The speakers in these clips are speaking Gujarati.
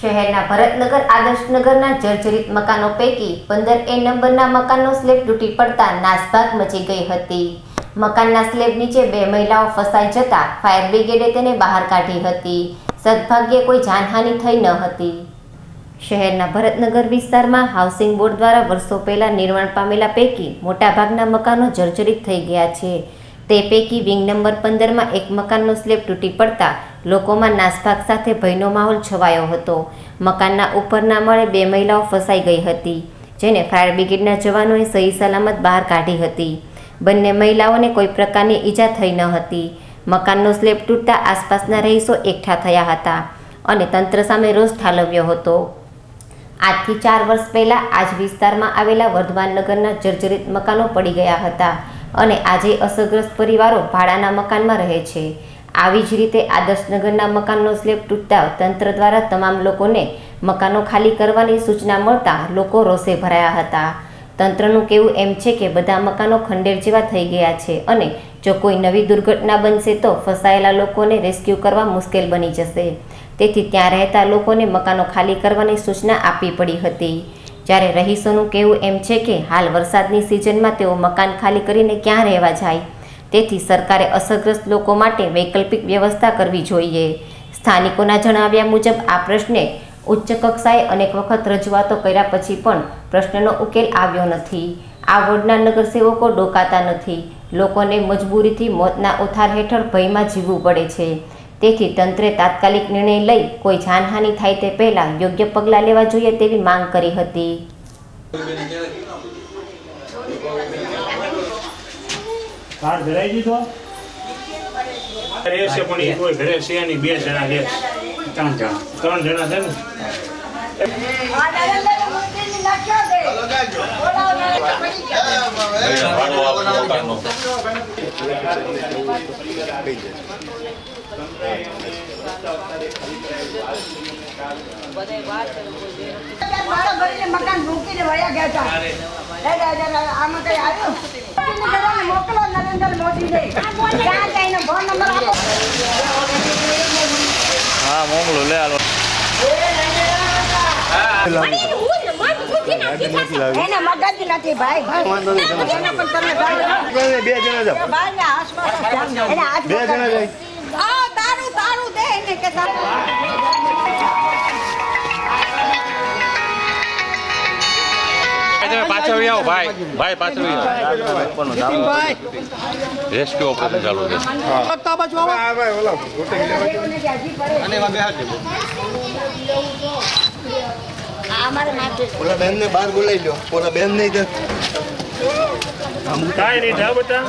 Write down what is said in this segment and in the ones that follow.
શહેરના ભરતનગર, આદર્શનગરના જર્જરિત મકાનો પૈકી પંદર એ નંબરના મકાનનો સ્લેબ તૂટી પડતા નાસભાગ મચી ગઈ હતી. મકાનના સ્લેબ નીચે બે મહિલાઓ ફસાઈ જતા ફાયર બ્રિગેડે તેને બહાર કાઢી હતી. સદભાગ્યે કોઈ જાનહાનિ થઈ ન હતી. શહેરના ભરતનગર વિસ્તારમાં હાઉસિંગ બોર્ડ દ્વારા વર્ષો પહેલા નિર્માણ પામેલા પૈકી મોટાભાગના મકાનો જર્જરિત થઈ ગયા છે. તે પૈકી વિંગ નંબર પંદરમાં એક મકાનનો સ્લેબ તૂટી પડતા લોકોમાં નાસભાગ સાથે ભયનો માહોલ છવાયો હતો. મકાનના ઉપરના મળે બે મહિલાઓ ફસાઈ ગઈ હતી, જેને ફાયર બ્રિગેડના જવાનોએ સહી સલામત બહાર કાઢી હતી. બંને મહિલાઓને કોઈ પ્રકારની ઈજા થઈ ન હતી. મકાનનો સ્લેબ તૂટતા આસપાસના રહીશો એકઠા થયા હતા અને તંત્ર સામે રોષ ઠાલવ્યો હતો. આજથી ચાર વર્ષ પહેલા આ જ વિસ્તારમાં આવેલા વર્ધમાન નગરના જર્જરિત મકાનો પડી ગયા હતા. અને આજે અસરગ્રસ્ત પરિવારો ભાડાના મકાનમાં રહે છે. આવી જ રીતે આદર્શનગરના મકાનનો સ્લેબ તૂટતા તંત્ર દ્વારા તમામ લોકોને મકાનો ખાલી કરવાની સૂચના મળતા લોકો રોષે ભરાયા હતા. તંત્રનું કહેવું એમ છે કે બધા મકાનો ખંડેર જેવા થઈ ગયા છે અને જો કોઈ નવી દુર્ઘટના બનશે તો ફસાયેલા લોકોને રેસ્ક્યુ કરવા મુશ્કેલ બની જશે. તેથી ત્યાં રહેતા લોકોને મકાનો ખાલી કરવાની સૂચના આપવી પડી હતી. જ્યારે રહીશોનું કહેવું એમ છે કે હાલ વરસાદની સિઝનમાં તેઓ મકાન ખાલી કરીને ક્યાં રહેવા જાય? તેથી સરકારે અસરગ્રસ્ત લોકો માટે વૈકલ્પિક વ્યવસ્થા કરવી જોઈએ. સ્થાનિકોના જણાવ્યા મુજબ, આ પ્રશ્ને ઉચ્ચ કક્ષાએ અનેક વખત રજૂઆતો કર્યા પછી પણ પ્રશ્નનો ઉકેલ આવ્યો નથી. આ વોર્ડના નગરસેવકો ડોકાતા નથી. લોકોને મજબૂરીથી મોતના ઉથાર હેઠળ ભયમાં જીવવું પડે છે. તેથી તંત્રે તાત્કાલિક નિર્ણય લઈ કોઈ જાનહાનિ થાય તે પહેલાં યોગ્ય પગલાં લેવા જોઈએ તેવી માંગ કરી હતી. કાર ભરાઈ દીધો ઘરે છે પણ એ કોઈ ઘરે છે નહીં બે જણા છે. ત્રણ જણ. ત્રણ જણા છે ને? મકાન મૂકીને વયા ગયા હતા લે, લે, લે, લે, આમાં કઈ આવ્યું મોકલો નરેન્દ્ર મોદીને ક્યાં જઈને ફોન નંબર આપો હા મોકલો લે હાલો એને મગજ નથી ભાઈ. બે જણા જાઓ. બે જણા જાય. તારું તારું દે એને કે પાછળ આવો ભાઈ. ભાઈ પાછળ રેસ્ક્યુ ઓપરેશન ચાલુ છે. ઓલા બેન ને બહાર બોલાવી લો ઓલા બેન નહીં તો કાંઈ નહીં જા બેટા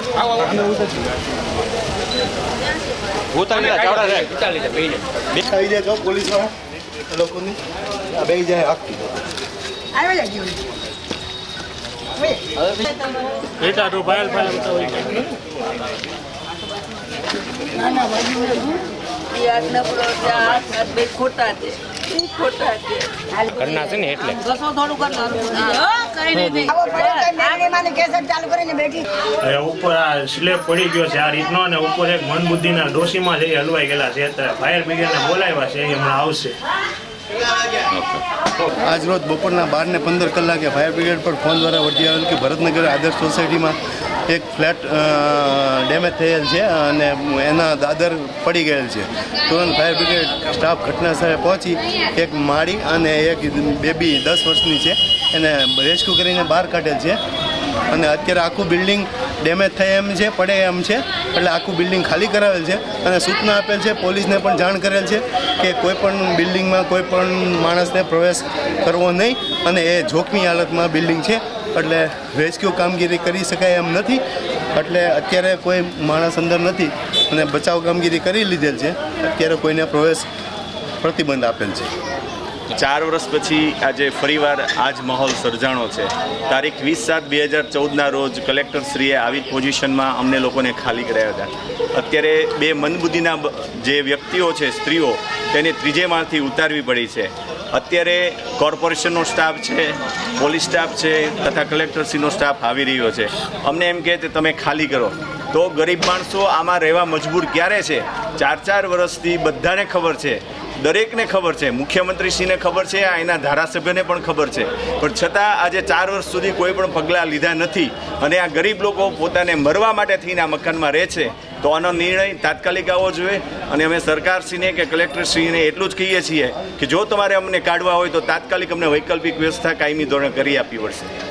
લે ચાવડા રે આવી જાય તો પોલીસવાળા લોકોની. આ બેઈ જાય આખી આવ્યો જજો બેટા તું ફાઇલ ફાઇલ બતાવો કરના છે ને કેસેટ ચાલુ કરીને બેઠી હવે ઉપર આ સ્લેબ પડી ગયો છે આ રીતનો અને ઉપર એક મન બુદ્ધિના ડોશીમાં જઈ હલવાઈ ગયેલા છે. ફાયર બ્રિગેડને બોલાવ્યા છે એ હમણાં આવશે. આજ રોજ બપોરના બાર ને પંદર કલાકે ફાયર બ્રિગેડ પર ફોન દ્વારા વટી આવેલ કે ભરતનગર આદર્શ સોસાયટીમાં એક ફ્લેટ ડેમેજ થયેલ છે અને એના દાદર પડી ગયેલ છે. તુરંત ફાયર બ્રિગેડ સ્ટાફ ઘટના સ્થળે પહોંચી, એક માળી અને એક બેબી દસ વર્ષની છે. એને રેસ્ક્યુ કરીને બહાર કાઢેલ છે. અને અત્યારે આખું બિલ્ડિંગ ડેમેજ થાય એમ છે, પડે એમ છે, એટલે આખું બિલ્ડિંગ ખાલી કરાવેલ છે. અને સૂચના આપેલ છે, પોલીસને પણ જાણ કરેલ છે કે કોઈ પણ બિલ્ડિંગમાં કોઈ પણ માણસને પ્રવેશ કરવો નહીં. અને એ જોખમી હાલતમાં બિલ્ડિંગ છે. એટલે રેસ્ક્યુ કામગીરી કરી શકાય એમ નથી. એટલે અત્યારે કોઈ માણસ અંદર નથી અને બચાવ કામગીરી કરી લીધેલ છે. અત્યારે કોઈને પ્રવેશ પ્રતિબંધ આપેલ છે. ચાર વર્ષ પછી આજે ફરીવાર આ જ માહોલ સર્જાણો છે. તારીખ વીસ સાત બે હજાર ચૌદના રોજ કલેક્ટરશ્રીએ આવી પોઝિશનમાં અમને લોકોને ખાલી કરાયા હતા. અત્યારે બે મંદબુદ્ધિના જે વ્યક્તિઓ છે, સ્ત્રીઓ, તેને ત્રીજે માળથી ઉતારવી પડી છે. અત્યારે કોર્પોરેશનનો સ્ટાફ છે, પોલીસ સ્ટાફ છે, તથા કલેક્ટરશ્રીનો સ્ટાફ આવી રહ્યો છે. અમને એમ કહે કે તમે ખાલી કરો. તો ગરીબ માણસો આમાં રહેવા મજબૂર ક્યારે છે? ચાર ચાર વર્ષથી બધાને ખબર છે દરેકને ખબર છે, મુખ્યમંત્રીશ્રીને ખબર છે, આ એના ધારાસભ્યને પણ ખબર છે. પણ છતાં આજે ચાર વર્ષ સુધી કોઈ પણ પગલાં લીધા નથી અને આ ગરીબ લોકો પોતાને મરવા માટે થઈને આ મકાનમાં રહે છે, તો આનો નિર્ણય તાત્કાલિક આવવો જોઈએ. અને અમે સરકારશ્રીને કે કલેક્ટરશ્રીને એટલું જ કહીએ છીએ કે જો તમારે અમને કાઢવા હોય તો તાત્કાલિક અમને વૈકલ્પિક વ્યવસ્થા કાયમી ધોરણે કરી આપવી પડશે.